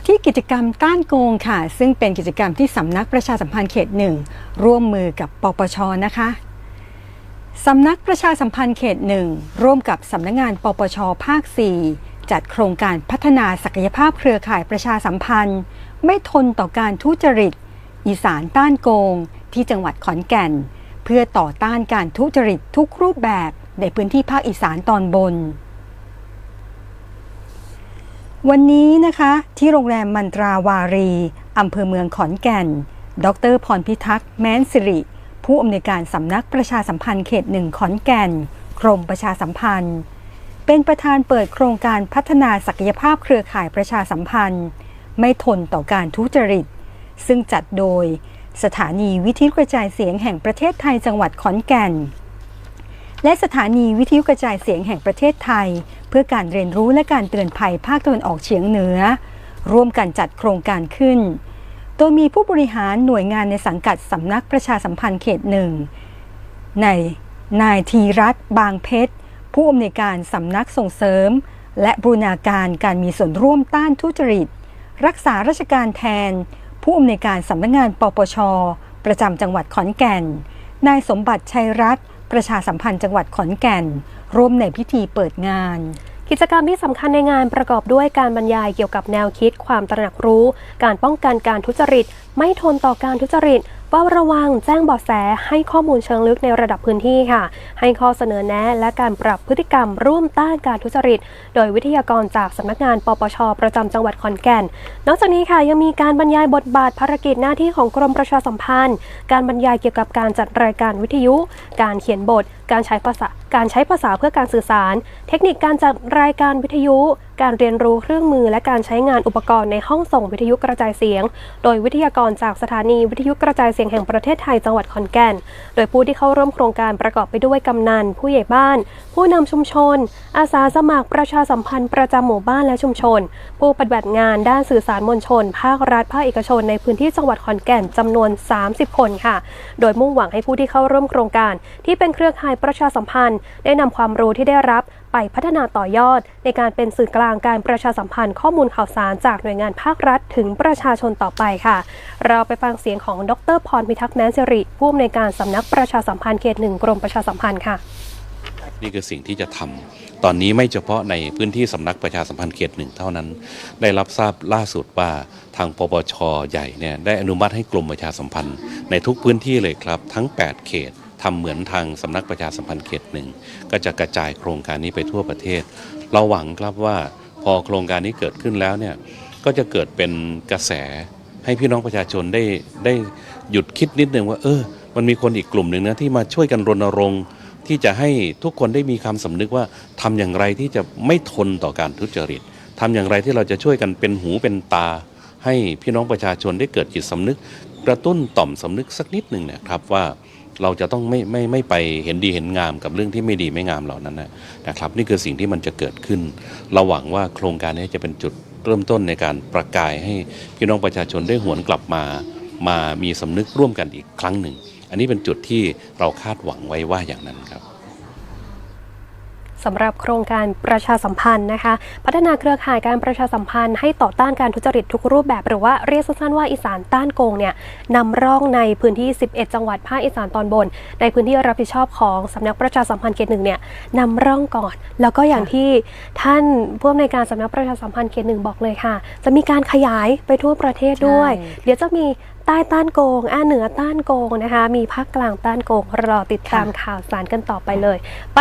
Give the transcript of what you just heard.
มาที่กิจกรรมต้านโกงค่ะ ซึ่งเป็นกิจกรรมที่สำนักประชาสัมพันธ์เขตหนึ่งร่วมมือกับปปชนะคะสำนักประชาสัมพันธ์เขตหนึ่งร่วมกับสำนักงานปปชภาค 4 จัดโครงการพัฒนาศักยภาพเครือข่ายประชาสัมพันธ์ ไม่ทนต่อการทุจริต อีสานต้านโกง ที่จังหวัดขอนแก่น เพื่อต่อต้านการทุจริตทุกรูปแบบในพื้นที่ภาคอีสานตอนบน วันนี้นะคะที่โรงแรมมันตราวารีอำเภอเมืองขอนแก่น ดรพรพิทักษ์แม้นสิริ ผู้อำนวยการสำนักประชาสัมพันธ์เขตหนึ่งขอนแก่น กรมประชาสัมพันธ์ เป็นประธานเปิดโครงการพัฒนาศักยภาพเครือข่ายประชาสัมพันธ์ ไม่ทนต่อการทุจริต ซึ่งจัดโดย สถานีวิทยุกระจายเสียงแห่งประเทศไทยจังหวัดขอนแก่น และสถานีวิทยุกระจายเสียงแห่งประเทศไทย เพื่อการเรียนรู้และการเตือนภัยภาคตะวันออกเฉียงเหนือ ร่วมกันจัดโครงการขึ้น โดยมีผู้บริหารหน่วยงานในสังกัดสำนักประชาสัมพันธ์เขตหนึ่งในนายทีรัตน์บางเพชร ผู้อำนวยการสำนักส่งเสริม และบูรณาการการมีส่วนร่วมต้านทุจริต รักษาราชการแทน ผู้อำนวยการสำนักงานปปช ประจำจังหวัดขอนแก่น นายสมบัติชัยรัตน์ ประชาสัมพันธ์จังหวัดขอนแก่น ร่วมในพิธีเปิดงาน กิจกรรมที่สำคัญในงานประกอบด้วยการบรรยายเกี่ยวกับแนวคิดความตระหนักรู้ การป้องกันการทุจริต ไม่ทนต่อการทุจริต เฝ้าระวังแจ้งเบาะแสให้ข้อมูลเชิงลึกในระดับพื้นที่ค่ะ ให้ข้อเสนอแนะและการปรับพฤติกรรมร่วมต้านการทุจริต โดยวิทยากรจากสำนักงานปปช ประจำจังหวัดขอนแก่น นอกจากนี้ค่ะยังมีการบรรยายบทบาทภารกิจหน้าที่ของกรมประชาสัมพันธ์ การบรรยายเกี่ยวกับการจัดรายการวิทยุ การเขียนบท การใช้ภาษาการใช้ภาษาเพื่อการสื่อสาร เทคนิคการจัดรายการวิทยุ การเรียนรู้เครื่องมือและการใช้งานอุปกรณ์ในห้องส่งวิทยุกระจายเสียง โดยวิทยากรจากสถานีวิทยุกระจายเสียงแห่งประเทศไทยจังหวัดขอนแก่น โดยผู้ที่เข้าร่วมโครงการประกอบไปด้วยกำนัน ผู้ใหญ่บ้าน ผู้นำชุมชน อาสาสมัครประชาสัมพันธ์ประจำหมู่บ้านและชุมชน ผู้ปฏิบัติงานด้านสื่อสารมวลชน ภาครัฐภาคเอกชนในพื้นที่จังหวัดขอนแก่นจำนวน 30 คนค่ะ โดยมุ่งหวังให้ผู้ที่เข้าร่วมโครงการ ที่เป็นเครือข่ายประชาสัมพันธ์ ได้นำความรู้ที่ได้รับไปพัฒนาต่อยอด ในการเป็นสื่อกลางการประชาสัมพันธ์ข้อมูลข่าวสารจากหน่วยงานภาครัฐถึงประชาชนต่อไปค่ะ เราไปฟังเสียงของดรพรพิทักษ์แมนสิริผู้อำนวยการสำนักประชาสัมพันธ์เขตหนึ่งกรมประชาสัมพันธ์ค่ะ นี่คือสิ่งที่จะทำตอนนี้ไม่เฉพาะในพื้นที่สำนักประชาสัมพันธ์เขตหนึ่งเท่านั้น ได้รับทราบล่าสุดว่าทางปปชใหญ่เนี่ยได้อนุมัติให้กลุ่มประชาสัมพันธ์ ในทุกพื้นที่เลยครับทั้ง 8 เขตทำเหมือนทางสำนักประชาสัมพันธ์เขตหนึ่งก็จะกระจายโครงการนี้ไปทั่วประเทศ เราหวังครับว่า พอโครงการนี้เกิดขึ้นแล้วเนี่ยก็จะเกิดเป็นกระแสให้พี่น้องประชาชนได้ได้หยุดคิดนิดนึงว่าเออ มันมีคนอีกกลุ่มหนึ่งนะที่มาช่วยกันรณรงค์ที่จะให้ทุกคนได้มีความสำนึกว่าทำอย่างไรที่จะไม่ทนต่อการทุจริตทำอย่างไรที่เราจะช่วยกันเป็นหูเป็นตา ให้พี่น้องประชาชนได้เกิดจิตสำนึก กระตุ้นต่อมสำนึกสักนิดหนึ่งนะครับว่า เราจะต้องไม่ไม่ไม่ไปเห็นดีเห็นงามกับเรื่องที่ไม่ดีไม่งามเหล่านั้นนะครับ นี่คือสิ่งที่มันจะเกิดขึ้น เราหวังว่าโครงการนี้จะเป็นจุดเริ่มต้นในการประกายให้พี่น้องประชาชนได้หวนกลับมา มามีสำนึกร่วมกันอีกครั้งหนึ่ง อันนี้เป็นจุดที่เราคาดหวังไว้ว่าอย่างนั้นครับ สำหรับโครงการประชาสัมพันธ์นะคะ พัฒนาเครือข่ายการประชาสัมพันธ์ให้ต่อต้านการทุจริตทุกรูปแบบ หรือว่าเรียกสั้นๆว่าอีสานต้านโกงเนี่ยนำร่องในพื้นที่ 11 จังหวัดภาคอีสานตอนบน ในพื้นที่รับผิดชอบของสำนักประชาสัมพันธ์เขตหนึ่งเนี่ยนำร่องก่อน แล้วก็อย่างที่ท่านผู้อำนวยการสำนักประชาสัมพันธ์เขตหนึ่งบอกเลยค่ะ จะมีการขยายไปทั่วประเทศด้วยใช่เดี๋ยวจะมี ใต้ต้านโกงอ่าเหนือต้านโกงนะคะ มีภาคกลางต้านโกงรอติดตามข่าวสารกันต่อไปเลยไป